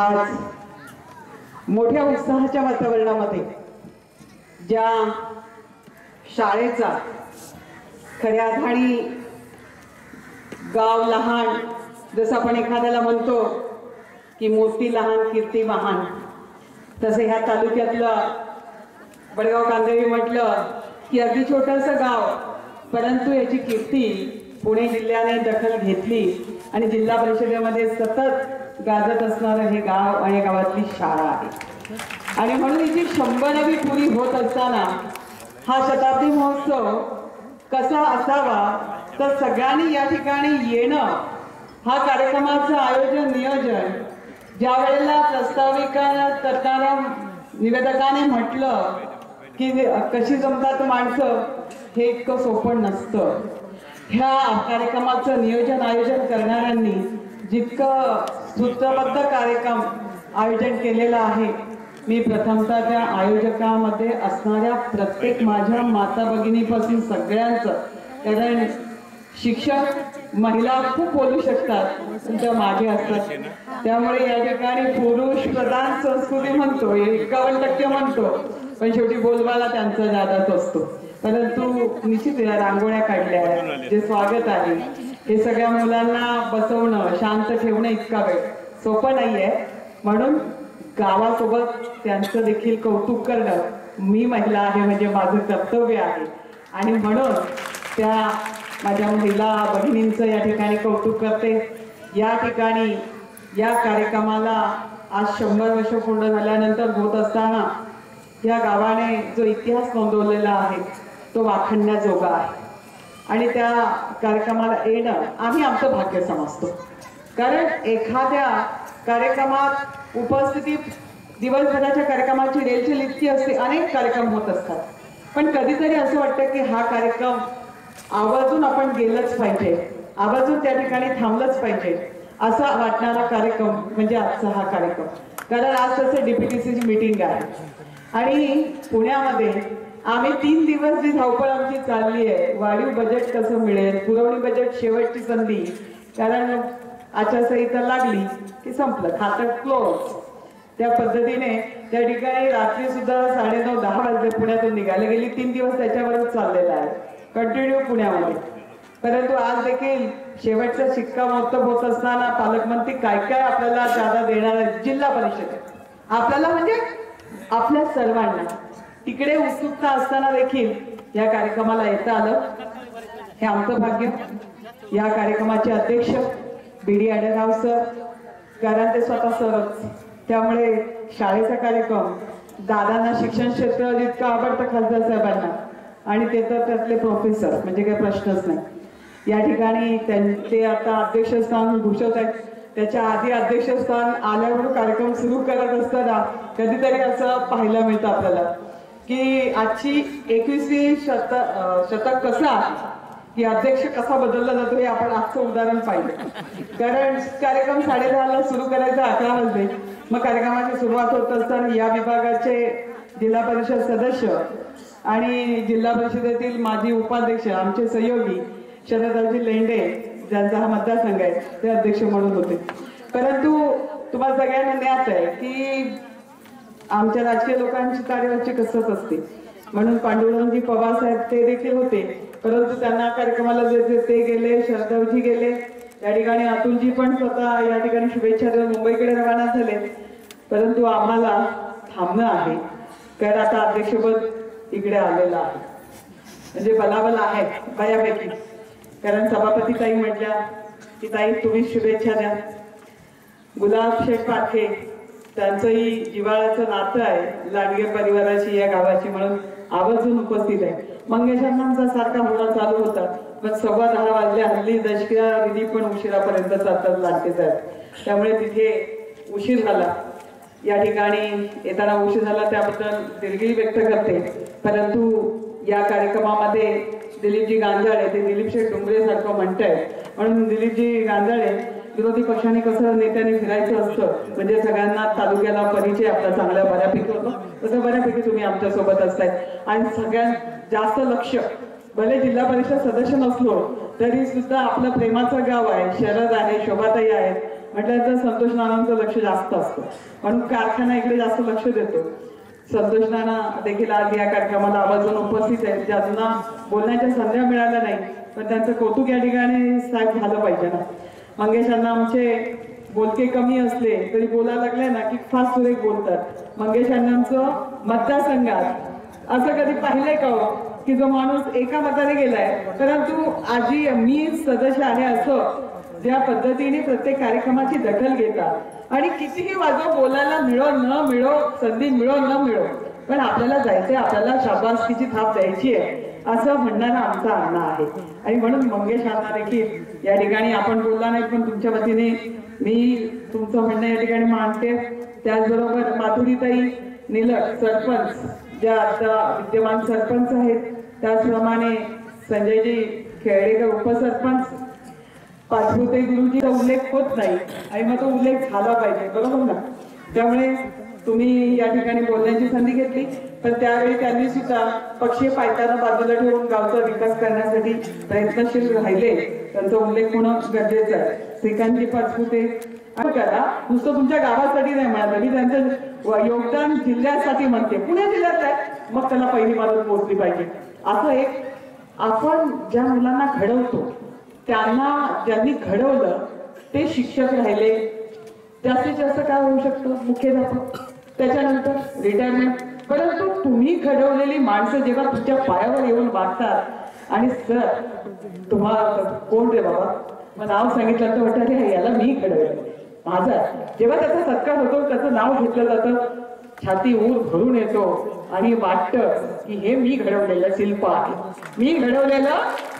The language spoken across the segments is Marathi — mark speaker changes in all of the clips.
Speaker 1: आज मोठ्या उत्साहाच्या वातावरणामध्ये ज्या शाळेचा खऱ्या अर्थाने गाव लहान जसं आपण एखाद्याला म्हणतो की मोठी लहान कीर्ती महान तसं ह्या तालुक्यातलं बडगाव कांदळी म्हटलं की अगदी छोटंसं गाव परंतु याची कीर्ती पुणे जिल्ह्याने दखल घेतली आणि जिल्हा परिषदेमध्ये सतत गाजत असणारं हे गाव आणि गावातली शाळा आहे. आणि म्हणून इथे शंभरावी पुरी होत असताना हा शताब्दी महोत्सव कसा असावा तर सगळ्यांनी या ठिकाणी येणं हा कार्यक्रमाचं आयोजन नियोजन ज्या वेळेला प्रस्ताविका करणाऱ्या निवेदकाने म्हटलं की कशी जमतात माणसं हे इतकं सोपं नसतं. ह्या कार्यक्रमाचं नियोजन आयोजन करणाऱ्यांनी जितकं सूत्रबद्ध कार्यक्रम आयोजन केलेला आहे. मी प्रथमतः त्या आयोजकामध्ये असणाऱ्या प्रत्येक माझ्या माता भगिनीपासून सगळ्यांचं कारण शिक्षक महिला खूप बोलू शकतात तुमच्या मागे असतात. त्यामुळे या ठिकाणी पुरुष प्रधान संस्कृती म्हणतो एकावन्न टक्के म्हणतो. पण शेवटी बोलवायला त्यांचा जादाच असतो. परंतु निश्चित रांगोळ्या काढल्या जे स्वागत आहे. हे सगळ्या मुलांना बसवणं शांत ठेवणं इतका वेळ. सोपं नाहीये. म्हणून गावासोबत त्यांचं देखील कौतुक करणं मी महिला आहे म्हणजे माझं कर्तव्य आहे. आणि म्हणून त्या माझ्या महिला बहिणींचं या ठिकाणी कौतुक करते. या ठिकाणी या कार्यक्रमाला आज शंभर वर्ष पूर्ण झाल्यानंतर होत असताना या गावाने जो इतिहास नोंदवलेला आहे तो वाखणण्याजोगा आहे. आणि त्या कार्यक्रमाला येणं आम्ही आमचं भाग्य समजतो. कारण एखाद्या कार्यक्रमात उपस्थिती दिवसभराच्या कार्यक्रमाची रेलचेल इतकी असते अनेक कार्यक्रम होत असतात. पण कधीतरी असं वाटतं की हा कार्यक्रम आवर्जून आपण गेलंच पाहिजे आवर्जून त्या ठिकाणी थांबलंच पाहिजे असा वाटणारा कार्यक्रम म्हणजे आजचा हा कार्यक्रम. कारण आज तसं डीपीटीसीची मीटिंग आहे. आणि पुण्यामध्ये आम्ही तीन दिवस जी धावपळ आमची चालली आहे वाढीव बजेट कसं मिळेल पुरवणी बजेट शेवटची संधी कारण आचारसंहिता लागली की संपलं खातं क्लोज त्या पद्धतीने त्या ठिकाणी रात्री सुद्धा साडे नऊ दहा वाजले पुण्यातून निघाले गेली तीन दिवस त्याच्यावरच चाललेला आहे. कंटिन्यू पुण्यामध्ये. परंतु आज देखील शेवटचा शिक्का शिक्कामोर्तब होत असताना पालकमंत्री काय काय आपल्याला जादा देणार आहेत जिल्हा परिषद आपल्याला म्हणजे आपल्या सर्वांना. तिकडे उत्सुकता असताना देखील या कार्यक्रमाला येता आलं. हे आमचं भाग्य. या कार्यक्रमाचे अध्यक्ष बी डी आडराव सर कारण ते स्वतः सरच. त्यामुळे शाळेचा कार्यक्रम दादांना शिक्षण क्षेत्र जितकं आवडतं खासदार साहेबांना आणि ते तर त्यातले प्रोफेसर म्हणजे काही प्रश्नच नाही. या ठिकाणी त्यांचे आता अध्यक्षस्थान भूषवत आहेत. त्याच्या आधी अध्यक्षस्थान आल्यावर कार्यक्रम सुरू करत असताना कधीतरी असं पाहायला मिळतं आपल्याला. की आजची एकवीसवी शत शतक कसं आहे? की अध्यक्ष कसा बदलला जातो हे आपण आजचं उदाहरण पाहिलं. कारण कार्यक्रम साडेदहाला सुरू करायचा अकरा वाजले मग कार्यक्रमाची सुरुवात होत असताना या विभागाचे जिल्हा परिषद सदस्य आणि जिल्हा परिषदेतील माजी उपाध्यक्ष आमचे सहयोगी शरदाजी लेंडे ज्यांचा हा मतदारसंघ आहे ते अध्यक्ष म्हणून होते. परंतु तुम्हाला सगळ्यांना ज्ञात आहे की आमच्या राजकीय लोकांची कार्यवाची कसरत असते. म्हणून पांडुरंगजी पवार साहेब ते देखील होते. परंतु त्यांना कार्यक्रमाला जे ते गेले शरदवजी गेले. या ठिकाणी अतुलजी पण स्वतः या ठिकाणी शुभेच्छा देऊन मुंबईकडे रवाना झाले. परंतु आम्हाला थांबणं आहे. कारण आता अध्यक्षपद इकडे आलेलं आहे. म्हणजे बलाबल आहे बऱ्यापैकी. कारण सभापती ताई म्हटल्या की ताई तुम्ही शुभेच्छा द्या. गुलाब शेख पारखे त्यांचंही जिवाळ्याचं नातं आहे लाडगे परिवाराशी या गावाची म्हणून आवर्जून उपस्थित आहे. मंगेशांचा सारखा होणं चालू होता पण सव्वा दहा वाजले हल्ली दशक्या विधी पण उशिरापर्यंत चालतात लाडके आहेत त्यामुळे तिथे उशीर झाला. या ठिकाणी येताना उशीर झाला त्याबद्दल दिलगिरी व्यक्त करते. परंतु या कार्यक्रमामध्ये दिलीपजी गांजाळे ते दिलीप शेठ डोंगरे सारखं म्हणतायत. म्हणून दिलीपजी गांजाळे विरोधी पक्षाने कसं नेत्याने फिरायचं असतं म्हणजे सगळ्यांना तालुक्याला परिचय आपला चांगला बऱ्यापैकी होतो. तसं बऱ्यापैकी तुम्ही आमच्यासोबत असताय. आणि सगळ्यात जास्त लक्ष भले जिल्हा परिषद सदस्य नसलो तरी सुद्धा आपलं प्रेमाचं गाव आहे शरद आहे शोभाताई आहेत. म्हटलं तर संतोष नानांचं लक्ष जास्त असतं. म्हणून कारखाना इकडे जास्त लक्ष देतो. संतोष नाना देखील आज या कार्यक्रमाला आवर्जून उपस्थित आहेत. ज्यांना बोलण्याच्या संध्या मिळाल्या नाही पण त्यांचं कौतुक या ठिकाणी साहेब झालं पाहिजे ना. मंगेशांना आमचे बोलके कमी असले तरी बोलायला लागले ना की फार सुरेख बोलतात. मंगेश मतदारसंघात. असं कधी पाहिलंय का हो? की जो माणूस एका मताने गेलाय परंतु आजी मी सदस्य आहे असं ज्या पद्धतीने प्रत्येक कार्यक्रमाची दखल घेतात. आणि कितीही वाजव बोलायला मिळो न मिळो संधी मिळो न मिळो पण आपल्याला जायचंय आपल्याला शाबासकीची थाप द्यायची आहे असं म्हणणारा आमचा अण्णा आहे. आणि म्हणून मंगेश अण्णा देखील या ठिकाणी आपण बोलला नाही पण तुमच्या वतीने मी तुमचं म्हणणं या ठिकाणी मांडते. त्याचबरोबर माधुरीताई निलक सरपंच ज्या आता विद्यमान सरपंच आहेत त्याचप्रमाणे संजयजी खेळेकर उपसरपंच. पाचपुते गुरुजीचा उल्लेख होत नाही आणि मग तो उल्लेख झाला पाहिजे बरोबर ना? त्यामुळे तुम्ही या ठिकाणी बोलण्याची संधी घेतली पण त्यावेळी त्यांनी सुद्धा पक्षीय पायताना बाजूला ठेवून गावचा विकास करण्यासाठी प्रयत्नशील राहिले. त्यांचा उल्लेख होणं गरजेचं आहे. श्रीकांतजी पाचपुते करा नुसतं तुमच्या गावासाठी नाही म्हणालं मी त्यांचं योगदान जिल्ह्यासाठी म्हणते. पुणे जिल्ह्यात आहे. मग त्याला पहिली मदत पोहोचली पाहिजे. असं एक आपण ज्या मुलांना घडवतो त्यांना ज्यांनी घडवलं ते शिक्षक राहिले. जास्तीत जास्त काय होऊ शकतं? मुख्याध्यापक. त्याच्यानंतर रिटायरमेंट परंतु तुम्ही घडवलेली माणसं जेव्हा तुमच्या पायावर येऊन वागतात आणि सर तुम्हाला कोण रे बाबा? मग नाव सांगितलं तर वाटतं अरे याला मी घडवलं. माझा. जेव्हा त्याचा सत्कार होतो त्याचं नाव घेतलं जातं. छाती ऊर भरून येतो आणि वाटतं की हे मी घडवलेलं शिल्प आहे. मी घडवलेलं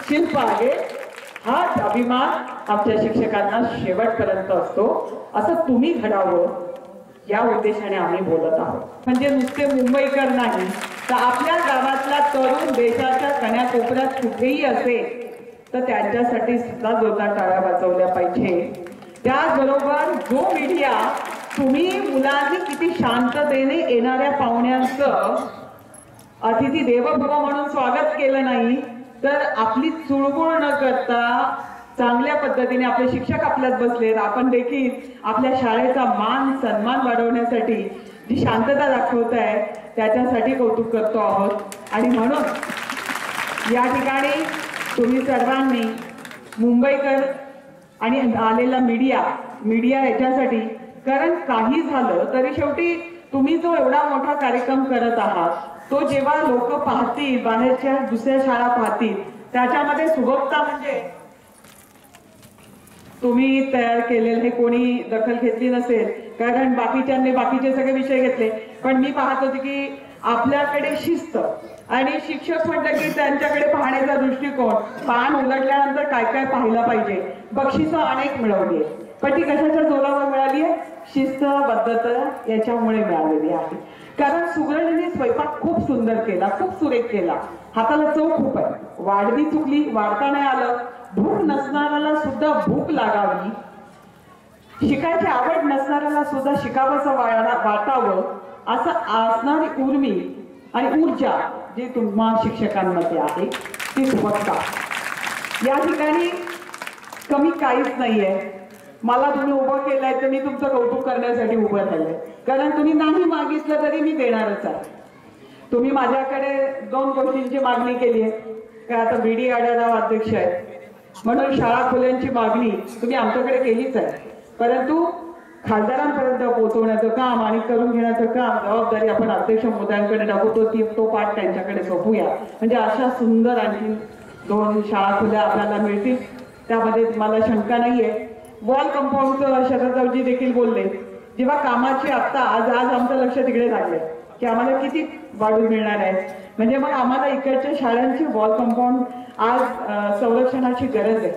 Speaker 1: शिल्प आहे. हाच अभिमान आमच्या शिक्षकांना शेवटपर्यंत असतो. असं तुम्ही घडावं या उद्देशाने आम्ही बोलत आहोत. म्हणजे नुसते मुंबईकर नाही तर आपल्या गावातला तरुण देशाच्या कण्याकोपऱ्यात कुठेही असेल तर त्यांच्यासाठी सुद्धा जोरदार टाळ्या वाजवल्या पाहिजे. त्याचबरोबर जो मीडिया तुम्ही मुलांनी किती शांततेने येणाऱ्या पाहुण्यांचं अतिथी देवभव म्हणून स्वागत केलं नाही तर आपली चुळबुळ न करता चांगल्या पद्धतीने आपले शिक्षक आपल्यात बसलेत. आपण देखील आपल्या शाळेचा मान सन्मान वाढवण्यासाठी जी शांतता दाखवत आहे त्याच्यासाठी कौतुक करतो आहोत. आणि म्हणून या ठिकाणी तुम्ही सर्वांनी मुंबईकर आणि आलेला मीडिया मीडिया याच्यासाठी कारण काही झालं तरी शेवटी तुम्ही जो एवढा मोठा कार्यक्रम करत आहात तो जेव्हा लोक पाहतील बाहेरच्या दुसऱ्या शाळा पाहतील त्याच्यामध्ये सुबकता म्हणजे तुम्ही तयार केलेलं हे कोणी दखल घेतली नसेल कारण बाकीच्यांनी बाकीचे सगळे विषय घेतले. पण मी पाहत होते की आपल्याकडे शिस्त आणि शिक्षक म्हटलं की त्यांच्याकडे पाहण्याचा दृष्टिकोन पान उलटल्यानंतर काय काय पाहिलं पाहिजे बक्षिसं अनेक मिळवली पण ती कशाच्या जोरावर मिळाली आहे? शिस्तबद्धता याच्यामुळे मिळालेली आहे. कारण सुगरणीने स्वयंपाक खूप सुंदर केला खूप सुरेख केला. हाताला चव खूप आहे. वाढवी चुकली वाढता नाही आलं भूक नसणाऱ्याला भूक लागावी. शिकायची आवड नसणाऱ्याला सुद्धा शिकावंसं वाटावं असं असणारी उर्मी आणि ऊर्जा जी तुम्हा शिक्षकांमध्ये आहे ती सुबकता या ठिकाणी कमी काहीच नाहीये. मला तुम्ही उभं केलंय तर मी तुमचं कौतुक करण्यासाठी उभं राहिलंय. कारण तुम्ही नाही मागितलं तरी मी देणारच आहे. तुम्ही माझ्याकडे दोन गोष्टींची मागणी केली आहे. काय आता बी डी आढळराव अध्यक्ष आहेत. म्हणून शाळा खुल्यांची मागणी तुम्ही आमच्याकडे केलीच आहे. परंतु खासदारांपर्यंत पोहोचवण्याचं काम आणि करून घेण्याचं काम जबाबदारी आपण अध्यक्ष मोदयांकडे टाकतो ती तो पाठ त्यांच्याकडे सोपूया. म्हणजे अशा सुंदर आणखी दोन शाळा खुल्या आपल्याला मिळतील. त्यामध्ये तुम्हाला शंका नाहीये. वॉल कंपाऊंडचं शरदरावजी देखील बोलले जेव्हा कामाची आत्ता आज आज आमचं लक्ष तिकडे लागले की आम्हाला किती वाढून मिळणार आहे? म्हणजे मग आम्हाला इकडच्या शाळांची वॉल कंपाऊंड आज संरक्षणाची गरज आहे.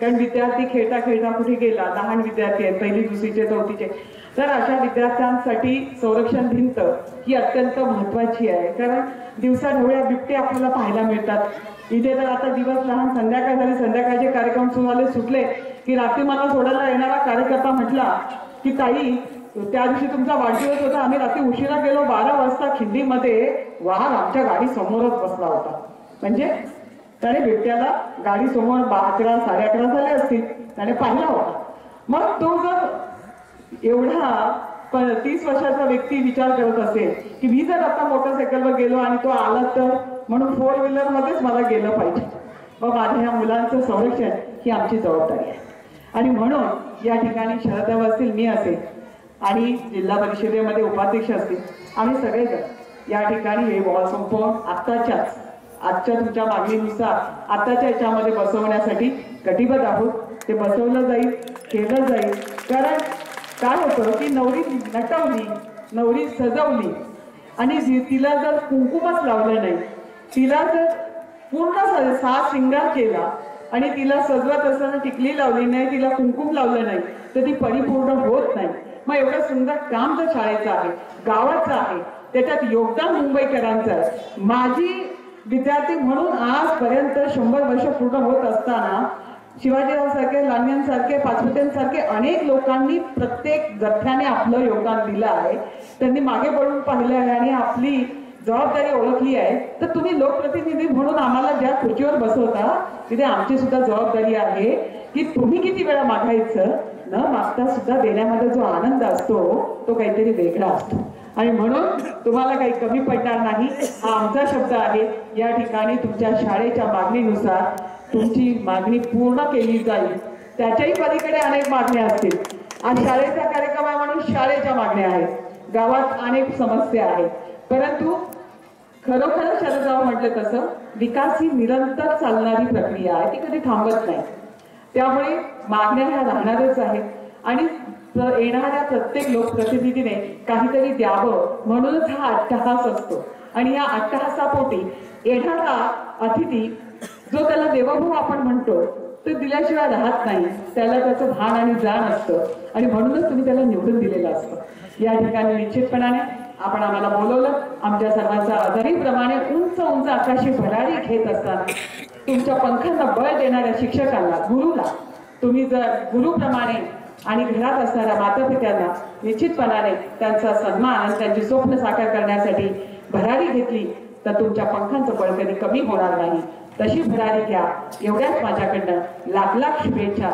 Speaker 1: कारण विद्यार्थी खेळता खेळता कुठे गेला? लहान विद्यार्थी आहेत पहिली दुसरीचे चौथीचे. तर अशा विद्यार्थ्यांसाठी संरक्षण भिंत ही अत्यंत महत्वाची आहे. कारण दिवसा ढवळ्या बिबटे आपल्याला पाहायला मिळतात. इथे तर आता दिवस लहान संध्याकाळ झाली संध्याकाळचे कार्यक्रम सुमारे सुटले की रात्री मला सोडायला येणारा कार्यकर्ता म्हटला की ताई त्या दिवशी तुमचा वाढदिवस होता. आम्ही रात्री उशिरा गेलो बारा वाजता खिंडीमध्ये वाहन आमच्या गाडी समोरच बसला होता. म्हणजे त्याने बिबट्याला गाडी समोर बा- अकरा साडे अकरा झाले असतील. त्याने पाहिला होता. मग तो जर एवढा पण तीस वर्षाचा व्यक्ती विचार करत असेल की मी जर आता मोटरसायकलवर गेलो आणि तो आला तर म्हणून फोर व्हीलर मध्येच मला गेलं पाहिजे. व माझ्या ह्या मुलांचं संरक्षण ही आमची जबाबदारी आहे. आणि म्हणून या ठिकाणी शरद असतील मी असेल आणि जिल्हा परिषदेमध्ये उपाध्यक्ष असतील. आम्ही सगळेजण या ठिकाणी हे वॉल संपवून आत्ताच्याच आजच्या तुमच्या मागणीनुसार आताच्या याच्यामध्ये बसवण्यासाठी कटिबद्ध आहोत. ते बसवलं जाईल केलं जाईल. कारण काय होतं की नवरी नटवली नवरी सजवली आणि तिला जर कुंकुमच लावलं नाही तिला जर पूर्ण स- सा श्रृंगार केला आणि तिला सजवत असताना टिकली लावली नाही तिला कुंकुम लावलं नाही तर ती परिपूर्ण होत नाही. मग एवढं सुंदर काम जर शाळेचं आहे गावाचं आहे त्याच्यात योगदान मुंबईकरांचं आहे. माझी विद्यार्थी म्हणून आजपर्यंत शंभर वर्ष पूर्ण होत असताना शिवाजीरावसारखे सारखे लांड्यांसारखे पाचपुत्यांसारखे अनेक लोकांनी प्रत्येक जथ्याने आपलं योगदान दिलं आहे. त्यांनी मागे पडून पाहिलं आहे आणि आपली जबाबदारी ओळखली आहे. तर तुम्ही लोकप्रतिनिधी म्हणून आम्हाला ज्या खुर्चीवर बसवता तिथे आमची सुद्धा जबाबदारी आहे की तुम्ही किती वेळा मागायचं न मागता सुद्धा देण्यामध्ये जो आनंद असतो तो काहीतरी वेगळा असतो. आणि म्हणून तुम्हाला काही कमी पडणार नाही. हा आमचा शब्द आहे. या ठिकाणी तुमच्या शाळेच्या मागणीनुसार तुमची मागणी पूर्ण केली जाईल. त्याच्याही पलीकडे अनेक मागण्या असतील. आज शाळेचा कार्यक्रम आहे म्हणून शाळेच्या मागण्या आहेत. गावात अनेक समस्या आहेत. परंतु खरोखर शरदराव म्हटलं तसं विकास ही निरंतर चालणारी प्रक्रिया आहे. ती कधी थांबत नाही. त्यामुळे मागण्या ह्या राहणारच आहेत. आणि येणाऱ्या प्रत्येक लोकप्रतिनिधीने काहीतरी द्यावं म्हणूनच हा अट्टहास असतो. आणि या अट्टहासापोटी येणारा अतिथी जो त्याला देवभाऊ आपण म्हणतो तो दिल्याशिवाय राहत नाही. त्याला त्याचं भान आणि जाण असतं. आणि म्हणूनच तुम्ही त्याला निवडून दिलेलं असतं. या ठिकाणी निश्चितपणाने आपण आम्हाला बोलवलं. आमच्या सर्वांचा आजारीप्रमाणे उंच उंच आकाशी भरारी घेत असताना तुमच्या पंखांना बळ देणाऱ्या शिक्षकांना गुरुला तुम्ही जर गुरुप्रमाणे आणि घरात असणाऱ्या मातापित्यांना निश्चितपणाने त्यांचा सन्मान आणि त्यांची स्वप्न साकार करण्यासाठी भरारी घेतली तर तुमच्या पंखांचं बळ कधी कमी होणार नाही. तशी भरारी घ्या. एवढ्याच माझ्याकडनं लाख लाख शुभेच्छा.